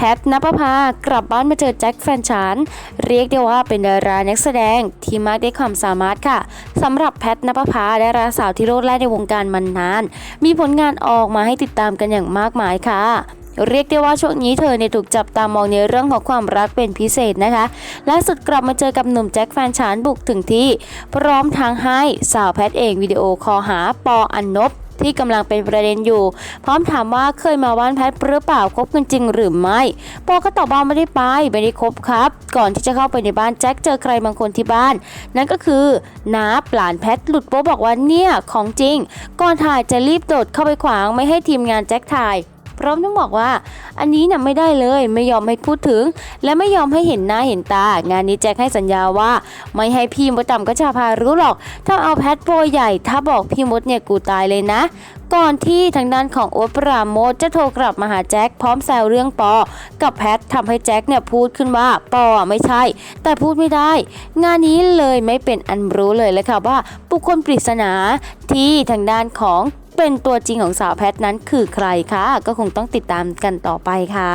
พทนปภากลับบ้านมาเจอแจ็คแฟนฉัน เรียกได้ว่าเป็นดารานักแสดงที่มากด้ความสามารถค่ะสำหรับแพทนปภาดาราสาวที่โลดแล่นในวงการมานาน มีผลงานออกมาให้ติดตามกันอย่างมากมายค่ะเรียกได้ว่าช่วงนี้เธอเนี่ยถูกจับตามองในเรื่องของความรักเป็นพิเศษนะคะล่าสุดกลับมาเจอกับหนุ่มแจ็คแฟนฉันบุกถึงที่ พร้อมทางให้สาวแพทเองวิดีโอคอหาปออันนบ ที่กำลังเป็นประเด็นอยู่ พร้อมถามว่าเคยมาบ้านแพทหรือเปล่าคบกันจริงหรือไม่ปอก็ตอบว่าไม่ได้ไปไม่ได้คบครับ ก่อนที่จะเข้าไปในบ้านแจ็คเจอใครบางคนที่บ้าน นั่นก็คือน้าปลานแพทหลุดโป๊บอกว่าเนี่ยของจริง ก่อนถ่ายจะรีบโดดเข้าไปขวางไม่ให้ทีมงานแจ็คถ่าย พร้อมต้องบอกว่า อันนี้น่ะไม่ได้เลยไม่ยอมให้พูดถึง และไม่ยอมให้เห็นหน้าเห็นตา งานนี้แจ็คให้สัญญาว่า ไม่ให้พี่มดดำก็จะพารู้หรอก ถ้าเอาแพทโปรใหญ่ ถ้าบอกพี่มดเนี่ยกูตายเลยนะก่อนที่ทางด้านของโอ๊ตปราโมทจะโทรกลับมาหาแจ็คพร้อมแซวเรื่องปอ กับแพททำให้แจ็คเนี่ยพูดขึ้นว่าปอไม่ใช่ แต่พูดไม่ได้ งานนี้เลยไม่เป็นอันรู้เลยเลยค่ะว่าบุคคลปริศนาที่ทางด้านของ เป็นตัวจริงของสาวแพทนั้นคือใครคะก็คงต้องติดตามกันต่อไปค่ะ